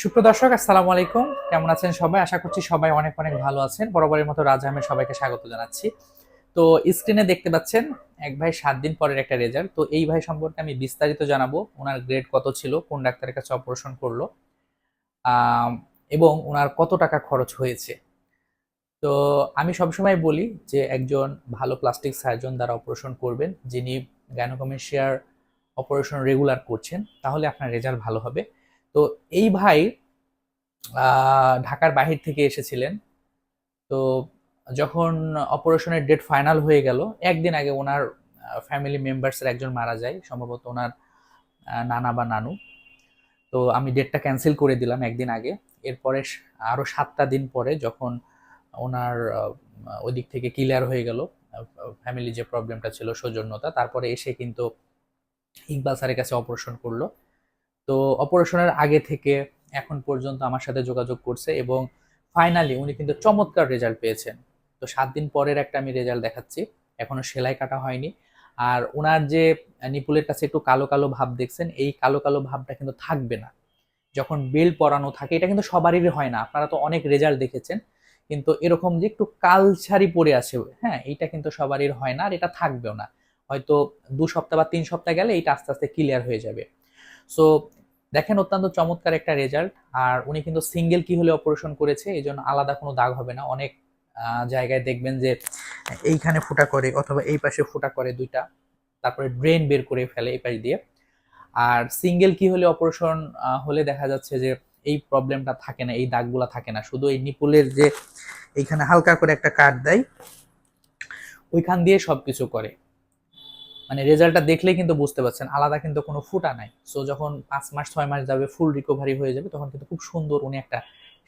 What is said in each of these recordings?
সুপ্র দর্শক, আসসালামু আলাইকুম। কেমন আছেন সবাই? আশা করছি সবাই অনেক অনেক ভালো আছেন। বরাবরের মতো রাজ আহমেদ সবাইকে স্বাগত জানাচ্ছি। তো স্ক্রিনে দেখতে পাচ্ছেন, এক ভাই সাত দিন পরের একটা রেজাল্ট তো এই ভাই সম্পর্কে আমি বিস্তারিত জানাব। ওনার গ্রেড কত ছিল? কোন ডাক্তারের কাছে অপারেশন করল? এবং ওনার কত টাকা খরচ হয়েছে? তো আমি সবসময় বলি যে একজন ভালো প্লাস্টিক সার্জন দ্বারা অপারেশন করবেন, যিনি গ্যানোকমেশিয়ার অপারেশন রেগুলার করছেন, তাহলে আপনার রেজাল্ট ভালো হবে। তো এই ভাই ঢাকার বাহির থেকে এসেছিলেন। তো যখন অপারেশনের ডেট ফাইনাল হয়ে গেল একদিন আগে ওনার ফ্যামিলি মেম্বার্সের একজন মারা যায় সম্ভবত ওনার নানা বা নানু। তো আমি ডেটটা ক্যান্সেল করে দিলাম একদিন আগে। এরপরে আরও সাতটা দিন পরে যখন ওনার আহ, ওদিক থেকে ক্লিয়ার হয়ে গেল ফ্যামিলি যে প্রবলেমটা ছিল সৌজন্যতা তারপরে এসে কিন্তু ইকবাল স্যারের কাছে অপারেশন করল। তো অপারেশনের আগে থেকে এখন পর্যন্ত আমার সাথে যোগাযোগ করছে এবং ফাইনালি উনি কিন্তু চমৎকার রেজাল্ট পেয়েছেন। তো সাত দিন পরের একটা আমি রেজাল্ট দেখাচ্ছি। এখনও সেলাই কাটা হয়নি। আর ওনার যে নিপুলের কাছে একটু কালো কালো ভাব দেখছেন, এই কালো কালো ভাবটা কিন্তু থাকবে না। যখন বেল পরানো থাকে, এটা কিন্তু সবারই হয় না। আপনারা তো অনেক রেজাল্ট দেখেছেন। কিন্তু এরকম যে একটু কালছারি পড়ে আছে হ্যাঁ এইটা কিন্তু সবারই হয় না আর এটা থাকবেও না। হয়তো দু সপ্তাহ বা তিন সপ্তাহ গেলে এইটা আস্তে আস্তে ক্লিয়ার হয়ে যাবে। সো দেখেন অত্যন্ত চমৎকার একটা রেজাল্ট আর উনি কিন্তু সিঙ্গেল কি হলে অপারেশন করেছে, এই জন্য আলাদা কোনো দাগ হবে না। অনেক জায়গায় দেখবেন যে এইখানে ফুটা করে অথবা এই পাশে ফুটা করে দুইটা, তারপরে ড্রেন বের করে ফেলে এই পাশ দিয়ে। আর সিঙ্গেল কি হলে অপারেশন হলে দেখা যাচ্ছে যে এই প্রবলেমটা থাকে না, এই দাগগুলা থাকে না। শুধু এই নিপুলের যে এইখানে হালকা করে একটা কাট দেয়, ওইখান দিয়ে সবকিছু করে। মানে রেজাল্টটা দেখলেই কিন্তু বুঝতে পারছেন, আলাদা কিন্তু কোনো ফুটা নাই। সো যখন পাঁচ মাস, ছয় মাস যাবে ফুল রিকভারি হয়ে যাবে, তখন কিন্তু খুব সুন্দর উনি একটা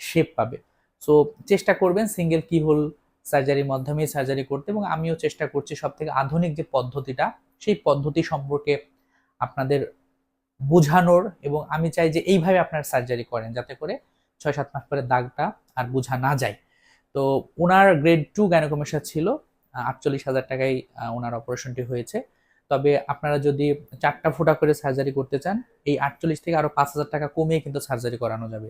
শেপ পাবে। সো চেষ্টা করবেন সিঙ্গেল কি হোল সার্জারির মাধ্যমেই সার্জারি করতে এবং আমিও চেষ্টা করছি সব থেকে আধুনিক যে পদ্ধতিটা, সেই পদ্ধতি সম্পর্কে আপনাদের বোঝানোর এবং আমি চাই যে এইভাবে আপনার সার্জারি করেন যাতে করে ছয়, সাত মাস পরে দাগটা আর বোঝা না যায়। তো ওনার গ্রেড টু গ্যানোকমেশা ছিল আটচল্লিশ হাজার টাকায় ওনার অপারেশনটি হয়েছে। তবে আপনারা যদি চারটা ফোঁটা করে সার্জারি করতে চান, এই আটচল্লিশ থেকে আরও পাঁচ হাজার টাকা কমিয়ে কিন্তু সার্জারি করানো যাবে।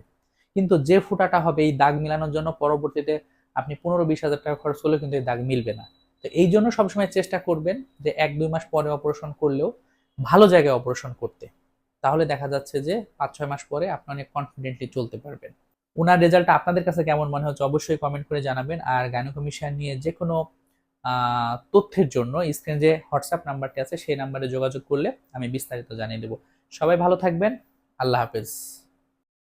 কিন্তু যে ফোঁটাটা হবে এই দাগ মিলানোর জন্য পরবর্তীতে আপনি পনেরো বিশ হাজার টাকা খরচ করলেও কিন্তু এই দাগ মিলবে না। তো এই জন্য সবসময় চেষ্টা করবেন যে এক দুই মাস পরে অপারেশন করলেও ভালো জায়গায় অপারেশন করতে। তাহলে দেখা যাচ্ছে যে পাঁচ ছয় মাস পরে আপনি অনেক কনফিডেন্টলি চলতে পারবেন। ওনার রেজাল্টটা আপনাদের কাছে কেমন মনে হচ্ছে অবশ্যই কমেন্ট করে জানাবেন। আর গাইনোকমিশন নিয়ে যে কোনো তথ্যের জন্য স্ক্রিনে যে হোয়াটসঅ্যাপ নাম্বারটি আছে, সেই নাম্বারে যোগাযোগ করলে আমি বিস্তারিত জানিয়ে দেবো। সবাই ভালো থাকবেন। আল্লাহ হাফেজ।